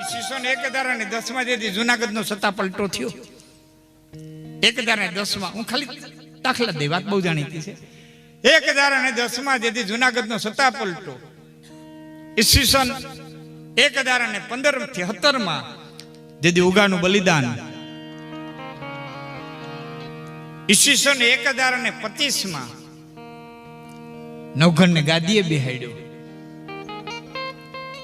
ઈસવીસન એક હજાર અને દસ જેથી જુનાગઢ નો સત્તા પલટો થયો. એક હજાર અને દસ હું ખાલી દાખલા દે, વાત બહુ જાણીતી છે. એક હજાર અને દસ જેથી જુનાગઢ નો સત્તા પલટો. ઈસવીસન એક હજાર અને પંદરથી સત્તરમાં જેથી ઉગાનું બલિદાન. ઈસવીસન એક હજાર અને પચીસમાં નવઘણ ને ગાદીએ બેહાડ્યો.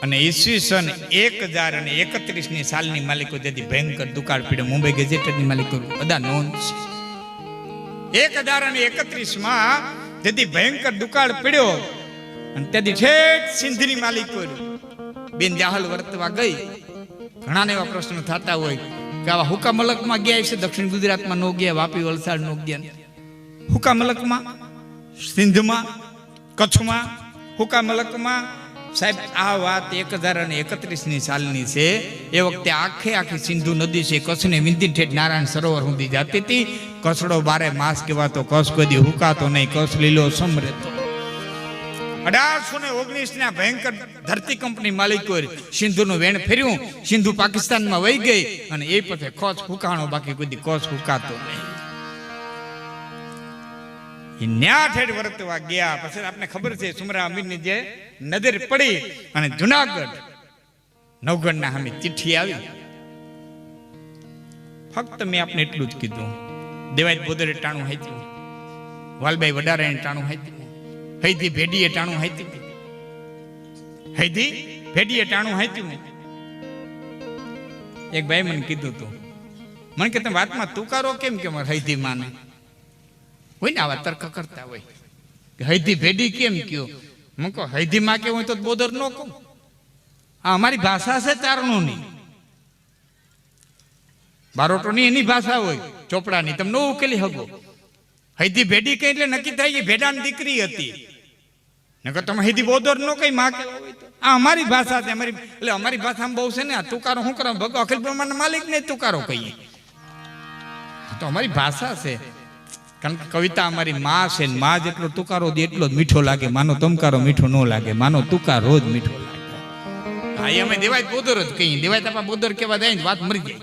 અને ઈસવીસન એક હજાર અને એકત્રીસની સાલની માલિકો જેથી ભયંકર દુકાળ પીડ્યો મુંબઈ ગેઝેટેડની માલિકો બધા નોંધ છે. એક હજાર અને એકત્રીસમાં જેથી ભયંકર દુકાળ પીડ્યો અને તેથી ઠેઠ સિંધની માલિકો બેન જાહલ વર્તવા ગઈ. ઘણા એવા પ્રશ્નો થતા હોય કે આવા હુકા મલકમાં ગયા છે દક્ષિણ ગુજરાતમાં નો ગયા, વાપી, વલસાડ નો ગયા. હુકા મલકમાં, સિંધમાં, કચ્છમાં, હુકા મલકમાં સાહેબ, આ વાત એક હજાર અને એકત્રીસની સાલની છે. એ વખતે આખે આખી સિંધુ નદી છે, કચ્છને વિંધી ઠેઠ નારાયણ સરોવર સુધી જતી હતી. કચડો બારે માસ કહેવાતો કચ્છ કદી હુકાતો નહીં, કચ્છ લીલો સમ અઢારસો ને ઓગણીસ ના ભયંકર ધરતી કંપની માલિકો સિંધુનું વેણ ફેર્યું. સિંધુ પાકિસ્તાનમાં વહી ગઈ અને એ પછી કચ્છ ફૂકાણો બાકી કદી કચ્છ ફૂકાતો નહીં. એ ન્યા વર્તવા ગયા. પછી આપને ખબર છે, સુમરા અમીરની જે નજર પડી અને જુનાગઢ નવગઢના સામે ચિઠ્ઠી આવી. ફક્ત મેં આપને એટલું જ કીધું. દેવાય બોદરે ટાણું હાચ્યું. વાલબાઈ વડારાએ ટાણું હાચ્યું. હૈદી ભેડીએ ટાણું હાચ્યું. હૈદી ભેડીએ ટાણું હાચ્યું. એક ભાઈ મને કીધું તું. મને કે, તમે વાતમાં તુકારો કેમ કે મારે હૈદી માને? હોય ને આવા તર્ક કરતા હોય. કે હૈદી ભેડી કેમ કયો? હું કહું હૈદી માં કેવું હોય તો બોદર ન કહું. આ અમારી ભાષા છે તારણોની. બારોટોની એની ભાષા હોય, ચોપડાની. તમને ન ઉકેલી હગો હૈદી ભેડી કઈ એટલે નક્કી થાય કે ભેડાની દીકરી હતી. નકર તમે હૈદી બોદર નો કઈ માં તો. આ અમારી ભાષા છે, અમારી એટલે અમારી ભાષામાં બહુ છે ને, આ તુકારો શું કરો ભગવાન અખિલ બ્રહ્માંડ માલિક ને તુકારો કહીએ. તો અમારી ભાષા છે. કારણ કે કવિતા અમારી માં છે ને માં જેટલો તુકારો દે એટલો જ મીઠો લાગે. માનો તમકારો મીઠો ન લાગે. માનો તુકારો જ મીઠો લાગે. હા અમે દેવાય બોદર જ કહીએ. દેવાય તાપા બોદર કેવા ને, વાત મરી જાય.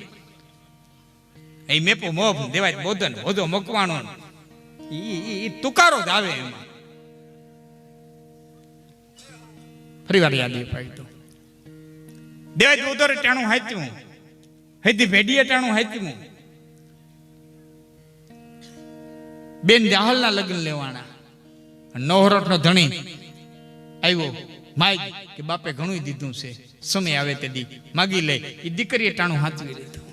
એ મેપો મોભ દેવાય બોધન હોજો મકવાણો ઈ- તુકારો જ આવે એમાં. ફરી વાર યાદ પાડી તો દેવાય બોદર ટાણું હાચ્યું. હૈદી ભેડીએ ટાણું હાચ્યું. બેન જાહલના લગ્ન લેવાના. નવરટનો ધણી આવ્યો. માય કે બાપે ઘણું દીધું છે. સમય આવે તે દી. માગી લે. એ દીકરીએ ટાણું હાથવી લીધું.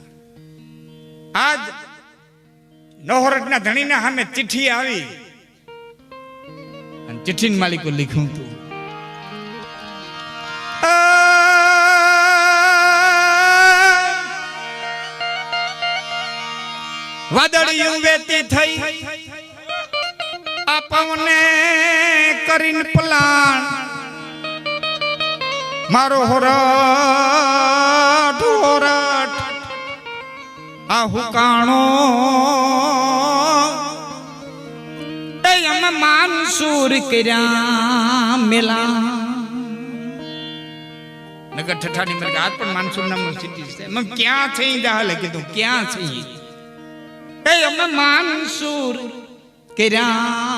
આજ નવરટના ધણીના સામે ચિઠ્ઠી આવી. અને ચિઠ્ઠીના માલિકો લખ્યું હતું. વાદળિયું વેતી થઈ. પવને કરીને પલાણ. મારો હોરાટ હોરાટ. આ હુકાણો અમે માનસૂર કર્યા મેલા. નગર ઠઠાની મને આજ પણ માનસૂર નામનું સિટી છે. મેં ક્યાં છે દાહલે કીધું ક્યાં છે અમે માનસૂર કર્યા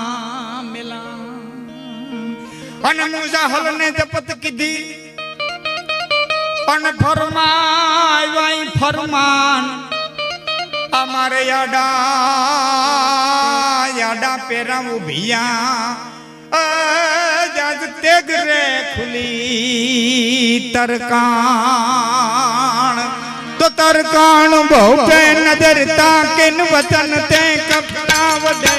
અને મુજાહલ ને જપત કીધી. અને ફરમાય ફરમાન, અમારે યાડા યાડા પેરા ઉભિયા જાજ તેગ રે ખુલી તરકાણ. તો તરકાણ બહુ નજર તાકિન વતન તે કપડા વડે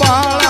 ಬಾಳ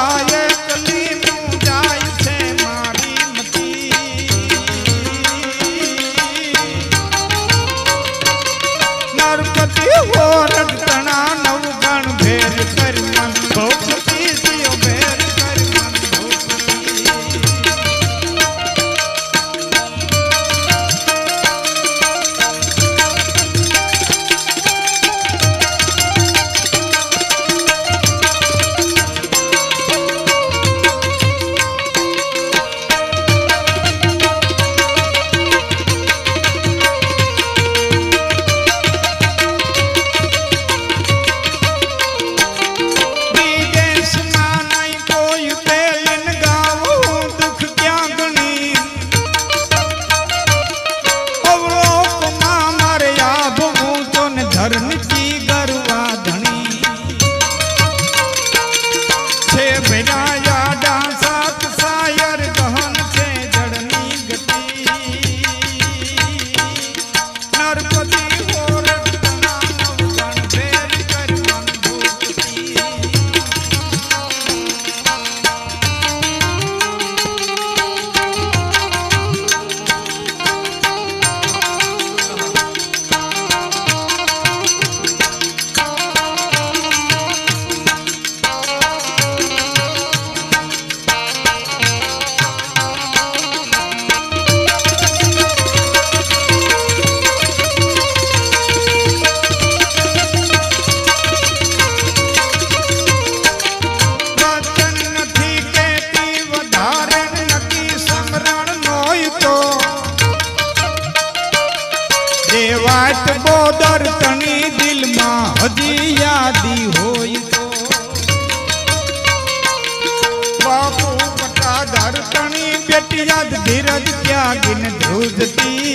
सूझती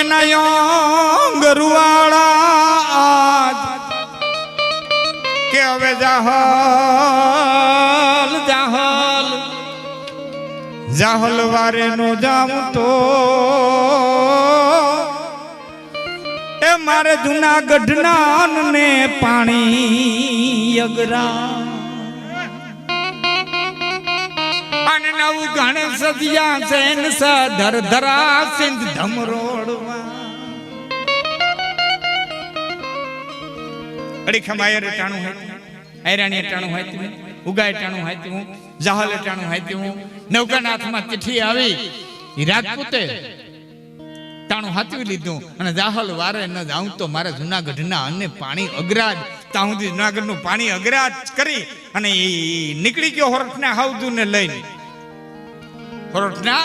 એના ગરુવાળા કે હવે જાહલ જાહલ. જાહલ વારે નો જાઉં તો એ મારે જુનાગઢના ને પાણી અગરા. નવું ગણેશ સદિયા જૈન સધર ધરા સિંધ ધમરોડમાં. અડીખમ આયર ટાણું હે આયરાણી ટાણું હે તું ઉગાય ટાણું હે તું જાહલ ટાણું હે તું નૌકાનાથમાં ચિઠ્ઠી આવી. ઈ રાજપૂતે ટાણું હાથવી લીધું અને જાહલ વારે ન જાઉં તો મારે જુનાગઢના અને પાણી અગ્રાજ, ત્યાં સુધી જુનાગઢનું પાણી અગ્રાજ કરી અને એ નીકળી ગયો હોરઠના હાવદું ને લઈને. હોરઠના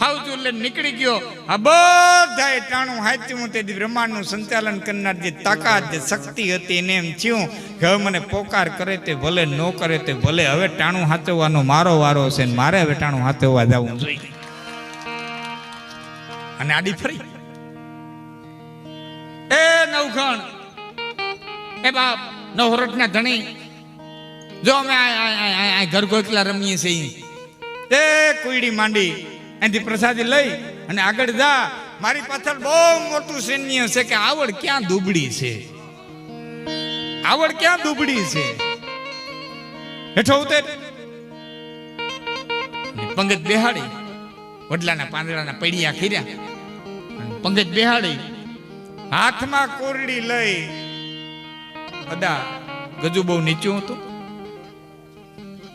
હાવદું એટલે નીકળી ગયો. આ બધાએ ટાણું હાચ્યું તે દી બ્રહ્માંડનું સંચાલન કરનાર જે તાકાત, જે શક્તિ હતી એને એમ થયું કે હવે મને પોકાર કરે તે ભલે, ન કરે તે ભલે, હવે ટાણું હાચવવાનો મારો વારો છે ને મારે હવે ટાણું હાથવવા જવું જોઈએ. અને આડી ફરી. એ નવખણ એ બાપ નવરટના ધણી. જો અમે ઘર ગોખલા રમીએ છીએ. એ કુઈડી માંડી અહીંથી પ્રસાદી લઈ અને આગળ જા. મારી પાછળ બહુ મોટું સૈન્ય છે કે આવડ ક્યાં દુબળી છે? આવડ ક્યાં દુબળી છે? હેઠો ઉતર. પંગત બેહાડી, વડલાના પાંદડાના પૈડિયા ખીર્યા પંગત બેહાડી, હાથમાં કોરડી લઈ અદા ગજુ બહુ નીચું હતું,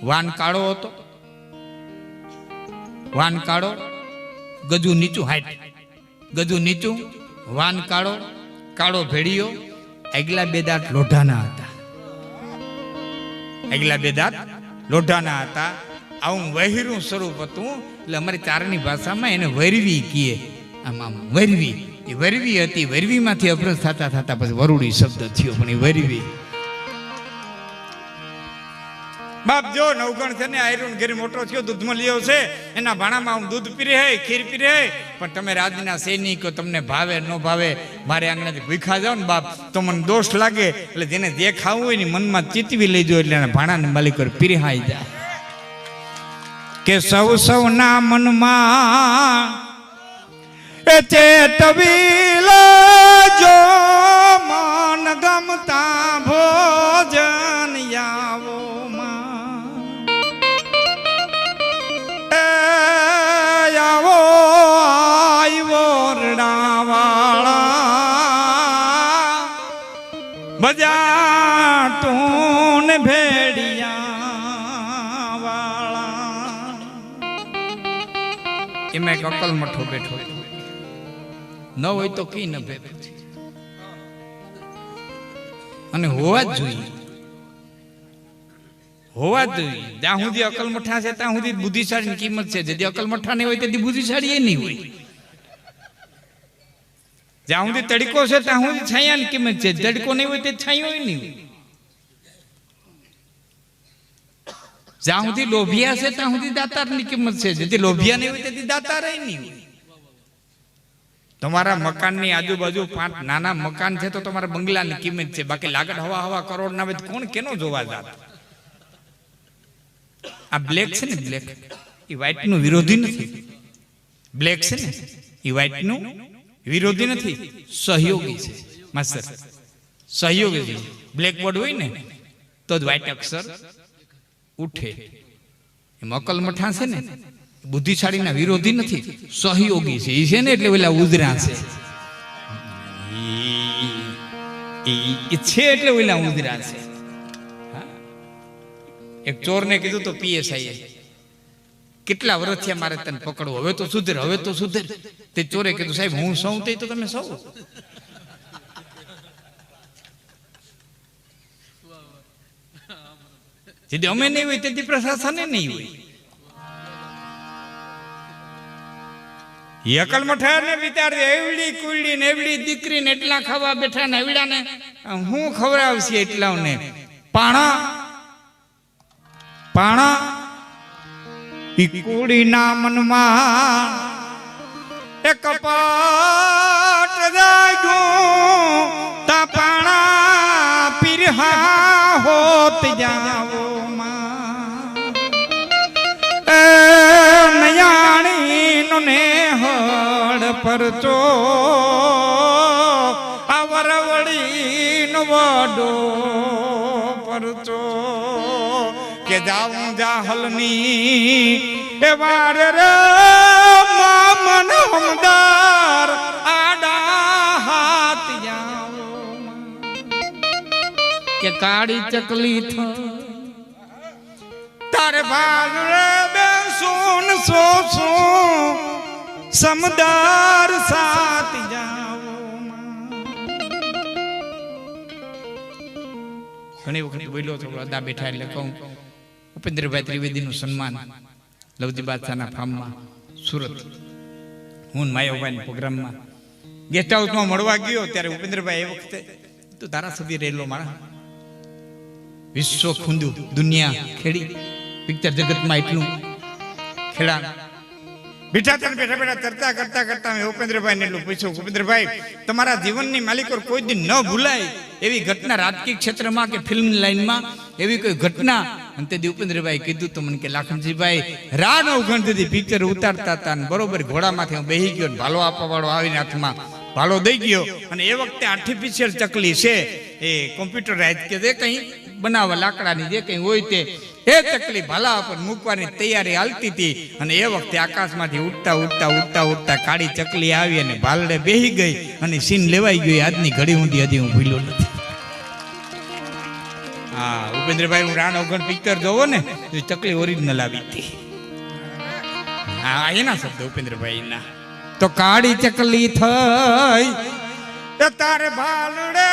વાન કાળો હતો. વાન કાળો, ગજુ નીચું હાઈટ. ગજુ નીચું, વાન કાળો કાળો ભેડિયો આગલા બે દાંત લોઢાના હતા. આગલા બે દાંત લોઢાના હતા. આવું વહેરું સ્વરૂપ હતું. એટલે અમારી ચારની ભાષામાં એને વરવી કીએ. આમ આમ વરવી. એ વરવી હતી. વરવીમાંથી અભ્રસ થતા થતા પછી વરુડી શબ્દ થયો, પણ એ વરવી. બાપ જો નવગણ છે ને, આયરન ઘેર મોટો થયો, દૂધમાં લ્યો છે, એના ભાણામાં હું દૂધ પીરે હે, ખીર પીરે હે. પણ તમે રાજના સૈનિકો, તમને ભાવે, ન ભાવે, મારે આંગણાથી ભૂખા જાઓ ને બાપ, તો મને દોષ લાગે. એટલે જેને જે ખાવું હોય ને મનમાં ચીતવી લેજો, એટલે એના ભાણાને માલિક પીરહાઈ જાય. કે સૌ સૌના મનમાં, એ ચેતવી લેજો અકલ મઠો બેઠો ન હોય તો કી ન ભેદ અને હોવા જ જોઈએ. હોવા જ જોઈએ. જ્યાં સુધી અકલ મઠા છે, ત્યાં સુધી બુદ્ધિશાળીની કિંમત છે. જેથી અકલ મઠા નહીં હોય, તેથી બુદ્ધિશાળી એ નહીં હોય. જ્યાં સુધી તડકો છે, ત્યાં સુધી છાયાની કિંમત છે. તડકો નહીં હોય, તે છાયો નહીં હોય. જ્યાં સુધી લોભિયા છે ત્યાં સુધી દાતારની કિંમત છે. જેથી લોભિયા નહીં હોય તેથી દાતાર નહીં હોય. તમારા મકાનની આજુબાજુ પાંચ નાના મકાન છે તો તમારા બંગલાની કિંમત છે. બાકી લાગત હવા હવા કરોડ ના હોય કોણ કેનો જોવા જાત? આ બ્લેક છે ને બ્લેક? એ વ્હાઈટનું વિરોધી નથી. બ્લેક છે ને? એ વ્હાઈટનું વિરોધી નથી. સહયોગી છે. માસ્ટર સહયોગી છે. બ્લેક બોર્ડ હોય ને તો જ વ્હાઈટ અક્ષર. ઉઠે. એમ અકલ મઠા છે ને, બુદ્ધિશાળીના વિરોધી નથી, સહયોગી છે એ છે ને એટલે ઓલા ઉદરા છે. છે એટલે ઓલા ઉદરા છે? એક ચોરને કીધું તો પીએસઆઈ કેટલા વર્ષથી મારે તને પકડવું? હવે તો સુધર, હવે તો સુધર. તે ચોરે કીધું, સાહેબ, હું સૌ તે તો તમે સૌ. જેથી અમે નહીં હોય, તેથી પ્રશાસને નહીં હોય. યકલ મઠા ને વિચાર એવડી કુલડી ને એવડી દીકરી ને એટલા ખાવા બેઠા ને એવડા ને હું ખવડાવશે એટલાઓને પાણા? પાણા? ઈ કુડીના મનમાં એક કપાટ જાગ્યું તા પાણા પીરહા હોત જાવો. નયાણીનો ને હળ પરચો. આ વરવડીનો વડો પરચો. કે જાઉં જાહલની એ વાર રે મામન હમદાર આડા હાથ કે કાળી ચકલી થ. તારે ભાગરે બેસુન સો સો સમદાર સાત જાઓ ઘણી વખત બોલ્યો તો અદા બેઠા એટલે કહું, ઉપેન્દ્રભાઈ ત્રિવેદીનું સન્માન લવજી બાદશાહના ફાર્મમાં સુરત. હું માયાભાઈ પ્રોગ્રામમાં ગેસ્ટ હાઉસમાં મળવા ગયો ત્યારે ઉપેન્દ્રભાઈ એ વખતે, તું ધારાસભ્ય રહેલો મારા વિશ્વ ખુંદુ, દુનિયા ખેડી, પિક્ચર જગતમાં એટલું ખેડા. બેઠા ત્યાં બેઠા બેઠા ચર્ચા કરતા કરતા મેં ઉપેન્દ્રભાઈ ને એટલું પૂછ્યું, ઉપેન્દ્રભાઈ, તમારા જીવનની માલિકો કોઈ દિન ન ભૂલાય એવી ઘટના રાજકીય ક્ષેત્રમાં કે ફિલ્મ લાઈનમાં એવી કોઈ ઘટના? અને તે ઉપેન્દ્રભાઈ કીધું, તો મને કે લાખનજીભાઈ રા નવઘણ તેથી પિક્ચર ઉતારતા હતા અને બરોબર ઘોડામાંથી હું બેહી ગયો ભાલો આપવા વાળો આવીને હાથમાં ભાલો દઈ ગયો. અને એ વખતે આર્ટિફિશિયલ ચકલી છે, એ કોમ્પ્યુટરાઇઝ કે તે કંઈ બનાવવા લાકડાની જે કંઈ હોય તે. એ ચકલી ભલા પર મૂકવાની તૈયારી હાલતી હતી અને એ વખતે આકાશમાંથી ઉડતા ઉડતા ઉડતા ઉડતા કાળી ચકલી આવી અને ભાલડે બેહી ગઈ અને સીન લેવાઈ ગઈ આજની ઘડી ઊંધી હજી હું ભૂલ્યો નથી. હા, ઉપેન્દ્રભાઈ, હું રાણ ઓગણ પિક્ચર જોવો ને, તો ચકલી ઓરિજિનલ આવી હતી. હા એના શબ્દ ઉપેન્દ્રભાઈ ના તો કાળી ચકલી થઈ તારે ભાલડે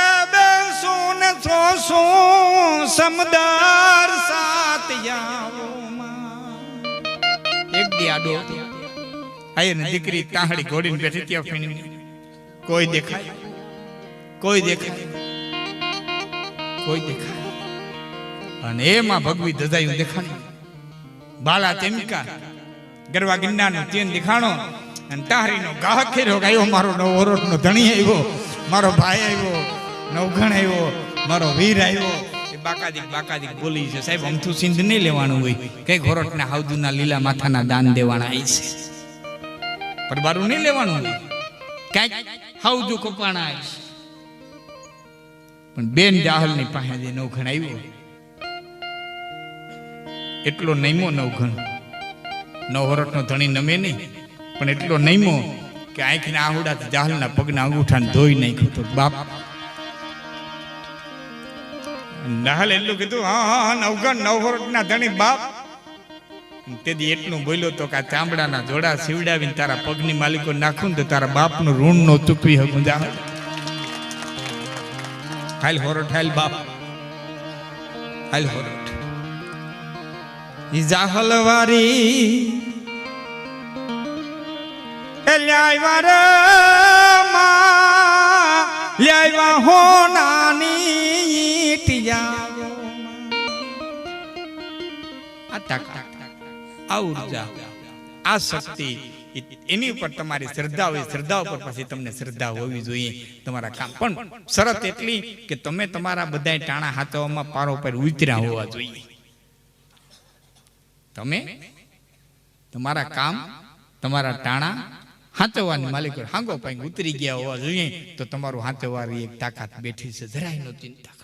બેસું ને સોસું સમદાર સાત એક દિયાડો આયે ને દીકરી તાહડી ઘોડીને બેઠી ત્યાં ફીણી. કોઈ દેખાય. કોઈ દેખાય. કોઈ દેખાય. અને એમાં ભગવી દજાયું દેખાણી બાલા તેમકા. ગરવા ગિન્નાનું તેન દેખાણો. અને તાહરીનો ગાહ ખેર્યો ગાયો મારો નવો ઓરોટનો ધણી આવ્યો. મારો ભાઈ આવ્યો. નવઘણ આવ્યો, મારો વીર આવ્યો. એ બાકાદીક બાકાદીક બોલી છે, સાહેબ, અમથું સિંધ નહીં લેવાનું હોય. કઈ ઘોરટના હાવદુના લીલા માથાના દાન દેવાના આવી છે. પરબારું નહીં લેવાનું હોય. કાંઈક હાવદુ કપાણા આવી છે. પણ બેન જાહલની પાસે જે નવઘણ આવ્યો. એટલો નૈમો નવઘણ. નવહરટનો ધણી નમે નહીં, પણ એટલો નૈમો કે આંખના આહુડા જાહલના પગના અંગૂઠાને ધોઈ નાખ્યો તો બાપ નહલ એટલું કીધું, હા હા હા નવગણ નવહોરટના ધણી બાપ. તેથી એટલું બોલ્યો તો કે ચામડાના જોડા સીવડાવીને તારા પગની માલિકો નાખું તો તારા બાપનું ઋણ નો ચૂકવી હકું જા. હાલ હોરટ હાલ બાપ. હાલ હોરટ ઈ જાહલવારી એ લ્યાયવા રે માં લ્યાયવા હોનાની તાકાત. આ ઊર્જા, આ શક્તિ, એની ઉપર તમારી શ્રદ્ધા હોય, શ્રદ્ધા ઉપર પછી તમને શ્રદ્ધા હોવી જોઈએ. તમારા કામ. પણ શરત એટલી કે તમે તમારા બધા ટાણા હાથવામાં પારો પર ઉતર્યા હોવા જોઈએ. તમે તમારા કામ, તમારા ટાણા હાથવાની માલિકો હાંગો પાઈ ઉતરી ગયા હોવા જોઈએ, તો તમારું હાથવારી એક તાકાત બેઠી છે. જરાય નો ચિંતા